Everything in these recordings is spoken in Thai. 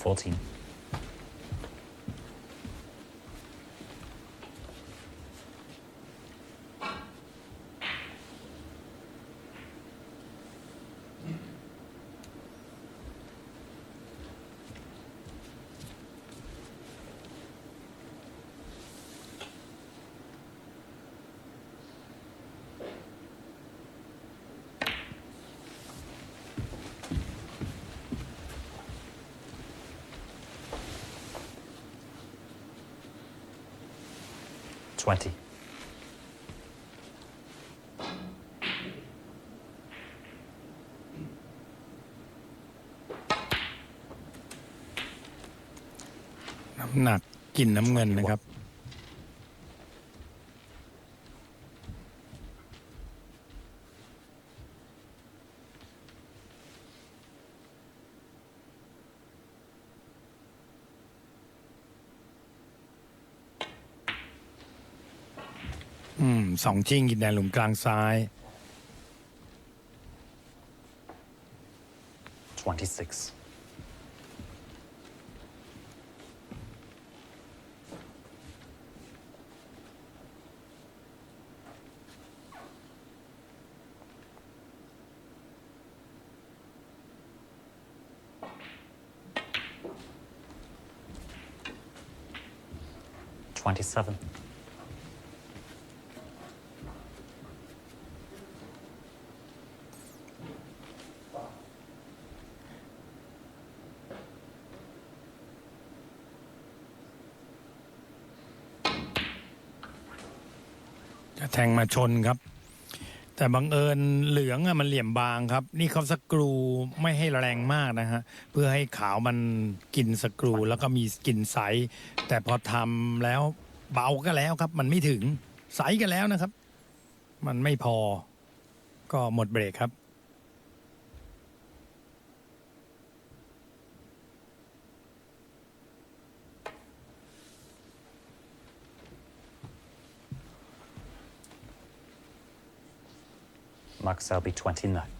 14. 20. น้ำหนักกินน้ำเงินนะครับ อืมสองชิงกินแดนหลุมกลางซ้าย 26. 27. งมาชนครับ แต่บังเอิญเหลืองอะมันเหลี่ยมบางครับ นี่เขาสกรูไม่ให้แรงมากนะฮะเพื่อให้ขาวมันกินสกรูแล้วก็มีกลิ่นใส แต่พอทำแล้วเบาก็แล้วครับ มันไม่ถึงใสกันแล้วนะครับ มันไม่พอก็หมดเบรกครับ Max Selby 29.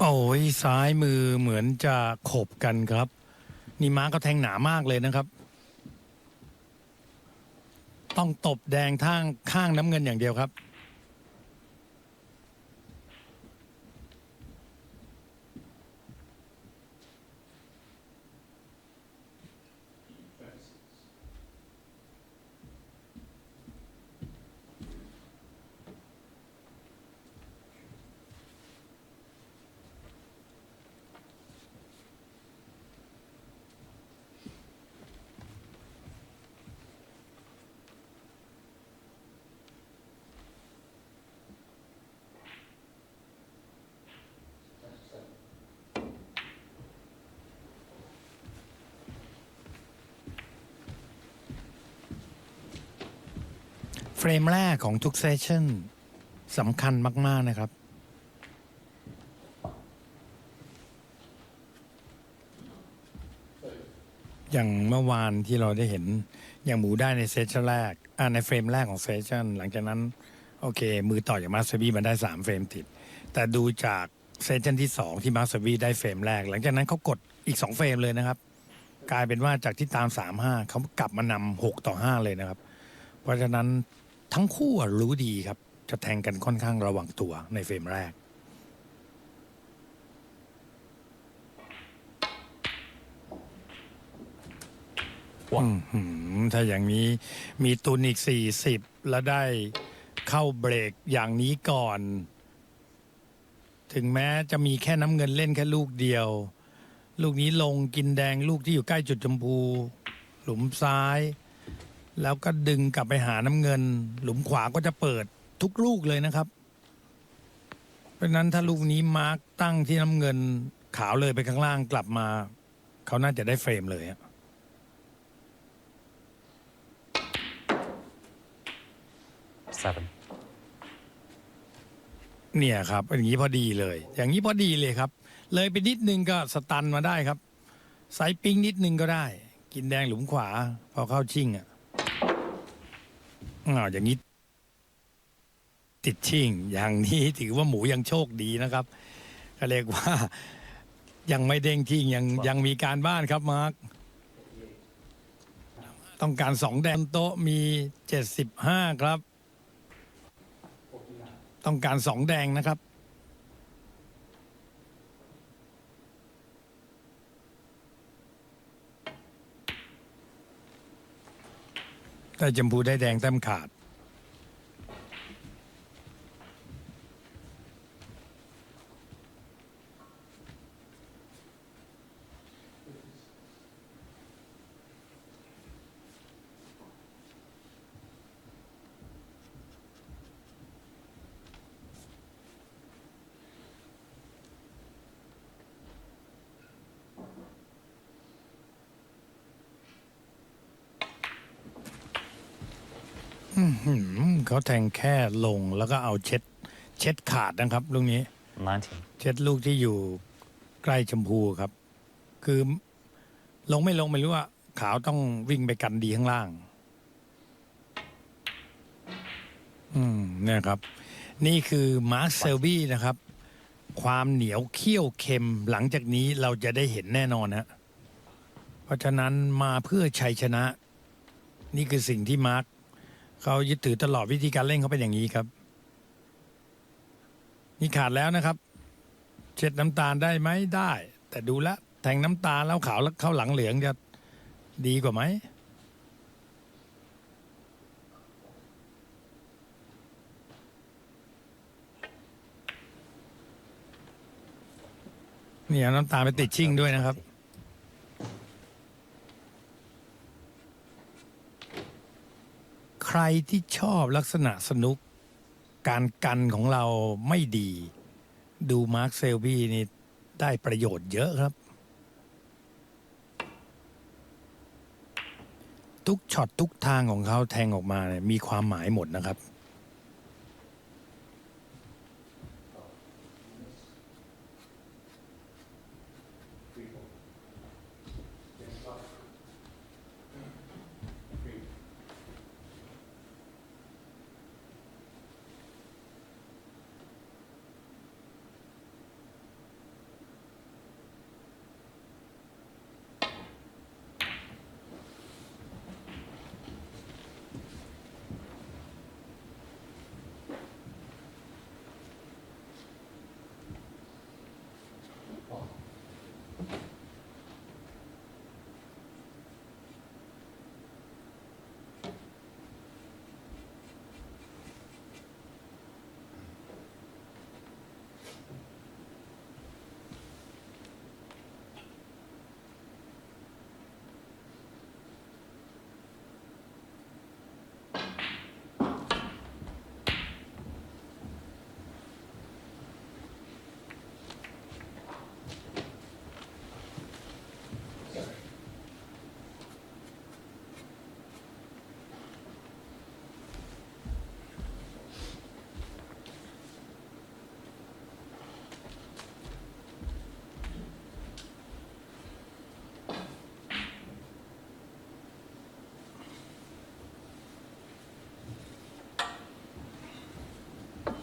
โอ้ยซ้ายมือเหมือนจะขบกันครับ นี่ม้าก็แทงหนามากเลยนะครับ ต้องตบแดงทางข้างน้ำเงินอย่างเดียวครับ เฟรมแรกของทุกเซสชั่นสำคัญมาก ๆ นะครับ อย่างเมื่อวานที่เราได้เห็น อย่างหมูได้ในเซสชั่นแรกอ่าในเฟรมแรกของเซสชั่นหลังจากนั้น โอเค มือต่อจากมาสเตอร์บีมันได้ 3 เฟรมติด แต่ดูจากเซสชั่นที่ 2 ที่มาสเตอร์บีได้เฟรมแรก หลังจากนั้นเขากดอีก 2 เฟรมเลยนะครับ กลายเป็นว่าจากที่ตาม 3-5เขากลับมานำ6ต่อ 5 เลยนะครับ เพราะฉะนั้น ทั้งคู่อะรู้ดีครับ จะแทงกันค่อนข้างระวังตัวในเฟรมแรก อื้อหือถ้าอย่างนี้มีตุนอีกสี่สิบแล้วได้เข้าเบรกอย่างนี้ก่อน ถึงแม้จะมีแค่น้ำเงินเล่นแค่ลูกเดียว ลูกนี้ลงกินแดงลูกที่อยู่ใกล้จุดชมพู หลุมซ้าย แล้วก็ดึงกลับไปหาน้ำเงิน หลุมขวาก็จะเปิดทุกลูกเลยนะครับ เพราะฉะนั้นถ้าลูกนี้มาร์กตั้งที่น้ำเงินขาวเลยไปข้างล่างกลับมา เขาน่าจะได้เฟรมเลยอะ seven, เนี่ยครับอย่างนี้พอดีเลย อย่างนี้พอดีเลยครับ เลยไปนิดนึงก็สตันมาได้ครับไซส์ปิ้งนิดนึงก็ได้ กินแดงหลุมขวา พอเข้าชิงอะ อ้าวอย่างนี้ติดชิงอย่างนี้ถือว่าหมูยังโชคดีนะครับก็เรียกว่ายังไม่เด้งชิงยังยังมีการบ้านครับมาร์คต้องการสองแดงโต๊ะมีเจ็ดสิบห้าครับ ต้องการสองแดงนะครับ ได้จมพูได้แดงแต้มขาด อื้อหือเขาแทงแค่ลงแล้วก็เอาเช็ด เช็ดขาดนะครับลูกนี้ nineteen, เช็ดลูกที่อยู่ใกล้ชมพูครับ คือลงไม่ลงไม่รู้ว่าขาวต้องวิ่งไปกันดีข้างล่าง อืมเนี่ยครับ นี่คือมาร์คเซลบี้นะครับ ความเหนียวเคี่ยวเค็มหลังจากนี้เราจะได้เห็นแน่นอนฮะเพราะฉะนั้นมาเพื่อชัยชนะ นี่คือสิ่งที่มาร์ค เขายึดถือตลอดวิธีการเล่นเขาเป็นอย่างนี้ครับ นี่ขาดแล้วนะครับ เช็ดน้ำตาลได้ไหมได้ แต่ดูแลวแทงน้ำตาลแล้วขาวแล้วเข้าหลังเหลืองจะดีกว่าไหมเนี่ยน้ำตาลไปติดชิ่งด้วยนะครับ ใค รที่ชอบลักษณะสนุก การกันของเราไม่ดี ดูมาร์คเซลบี้นี่ได้ประโยชน์เยอะครับ ทุกช็อตทุกทางของเขาแทงออกมาเนี่ยมีความหมายหมดนะครับ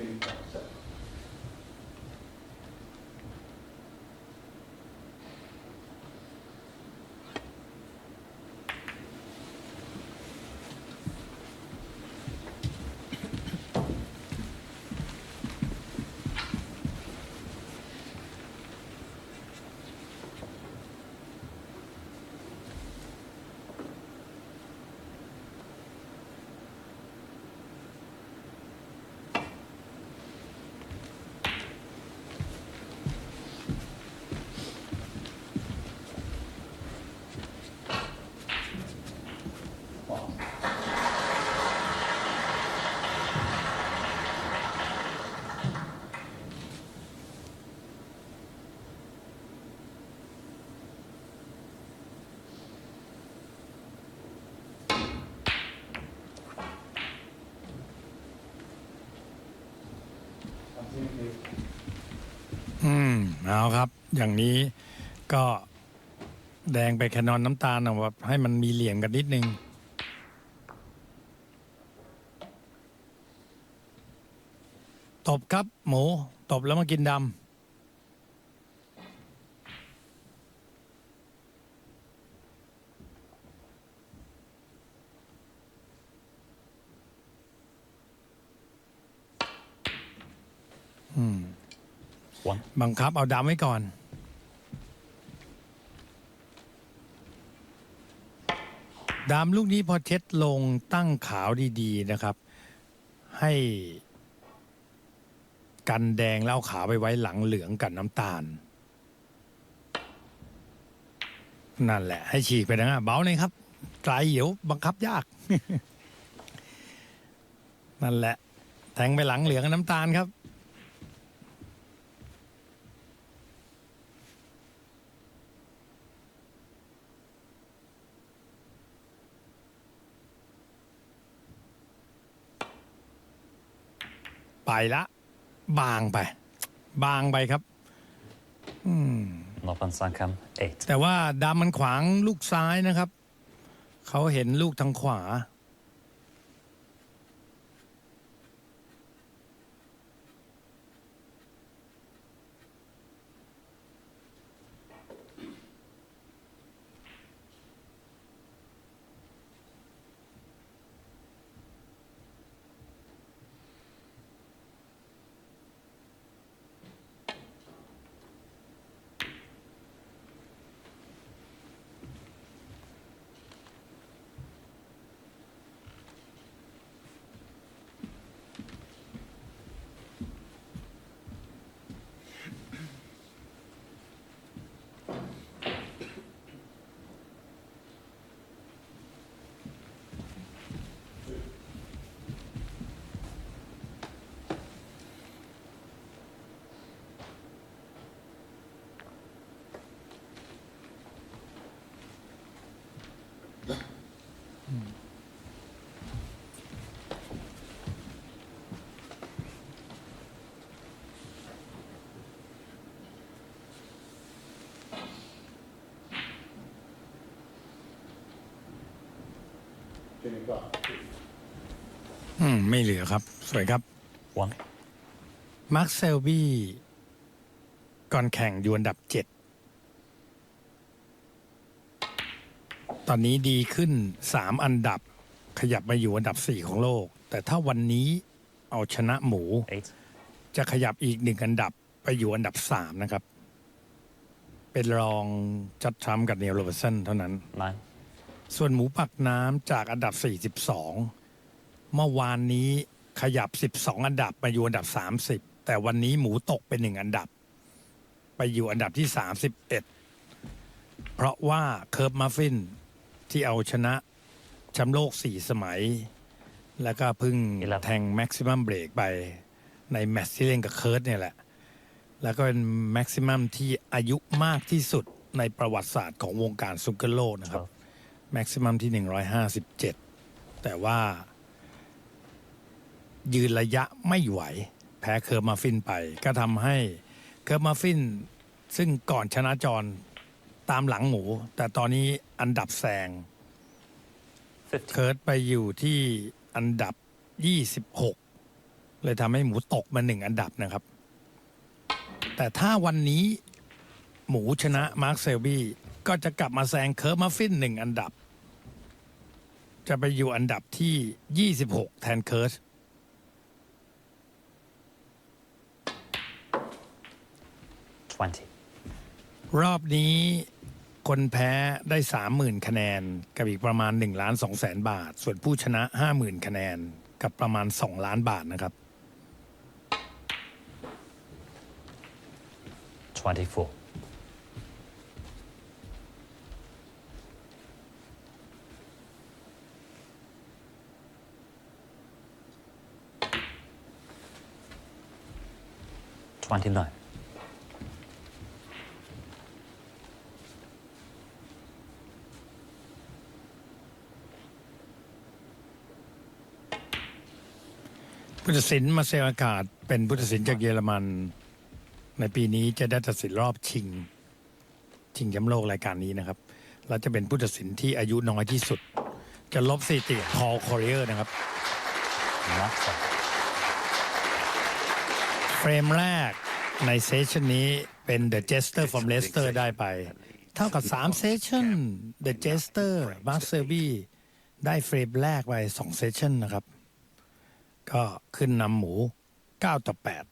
19, เอาครับ อย่างนี้ก็แดงไปแคนนอนน้ำตาลเอาแบบให้มันมีเหลี่ยมกันนิดนึง ตบครับ หมู ตบแล้วมากินดำ One. บังคับเอาดำไว้ก่อน ดำลูกนี้พอเช็ดลงตั้งขาวดีๆนะครับ ให้ กันแดงแล้วเอาขาวไปไว้หลังเหลืองกับน้ำตาล นั่นแหละ ให้ฉีกไปนะเบาเลยครับไกลเหียวบังคับยาก นั่นแหละ แทงไปหลังเหลืองกับน้ำตาลครับ ไปละ บางไป บางไปครับ อืม Nopan Sankam, 8. แต่ว่าดำมันขวางลูกซ้ายนะครับ เขาเห็นลูกทางขวา อืม ไม่เหลือครับ สวยครับ One. มาร์คเซลบี้ก่อนแข่งอยู่อันดับเจ็ด ตอนนี้ดีขึ้นสามอันดับ ขยับมาอยู่อันดับสี่ของโลก แต่ถ้าวันนี้เอาชนะหมู 8. จะขยับอีกหนึ่งอันดับไปอยู่อันดับสามนะครับ เป็นรองจัดทรัมป์กับเนลโรเบอร์สันเท่านั้น 9. ส่วนหมูปักน้ำจากอันดับ 42 เมื่อวานนี้ขยับ 12 อันดับมาอยู่อันดับ 30 แต่วันนี้หมูตกเป็นหนึ่งอันดับ ไปอยู่อันดับที่ 31 เพราะว่าเคิร์ฟมัฟฟินที่เอาชนะแชมป์โลก 4 สมัย แล้วก็เพึ่ง11แทงแม็กซิมัมเบรกไปในแมตช์ที่เล่นกับเคิร์ฟเนี่ยแหละ แล้วก็เป็นแม็กซิมัมที่อายุมากที่สุดในประวัติศาสตร์ของวงการซุกเกอร์โลกนะครับ 12. แม็กซิมัมที่ 157 แต่ว่า ยืนระยะไม่ไหว แพ้เคอร์มาฟินไป ก็ทำให้เคอร์มาฟิน ซึ่งก่อนชนะจรตามหลังหมู แต่ตอนนี้อันดับแซง 50. เคิร์ดไปอยู่ที่อันดับ 26 เลยทำให้หมูตกมาหนึ่งอันดับนะครับ แต่ถ้าวันนี้หมูชนะมาร์คเซลบี้ก็จะกลับมาแซงเคิร์ฟมัฟฟินหนึ่งอันดับ จะไปอยู่อันดับที่ 26 แทนเคิร์ส 20. รอบนี้คนแพ้ได้ 30,000 คะแนน กับอีกประมาณ1ล้าน2แสนบาท ส่วนผู้ชนะ 50,000 คะแนน กับประมาณ 2 ล้านบาทนะครับ 24. 29. ผู้ตัดสินมาเซลอากาศ เป็นผู้ตัดสินจากเยอรมัน ในปีนี้จะได้ตัดสินรอบชิง ชิงแชมป์โลกรายการนี้นะครับ แล้วจะเป็นผู้ตัดสินที่อายุน้อยที่สุด จะลบสถิติพอลคอริเออร์นะครับ Not so. เฟรมแรกในเซสชันนี้เป็น The Jester from Leicester ได้ไป เท่ากับ3เซสชัน The Jester m a r c e r b y ได้เฟรมแรกไป2เซสชันนะครับ ก็ขึ้นนำหมู 9 ต่อ 8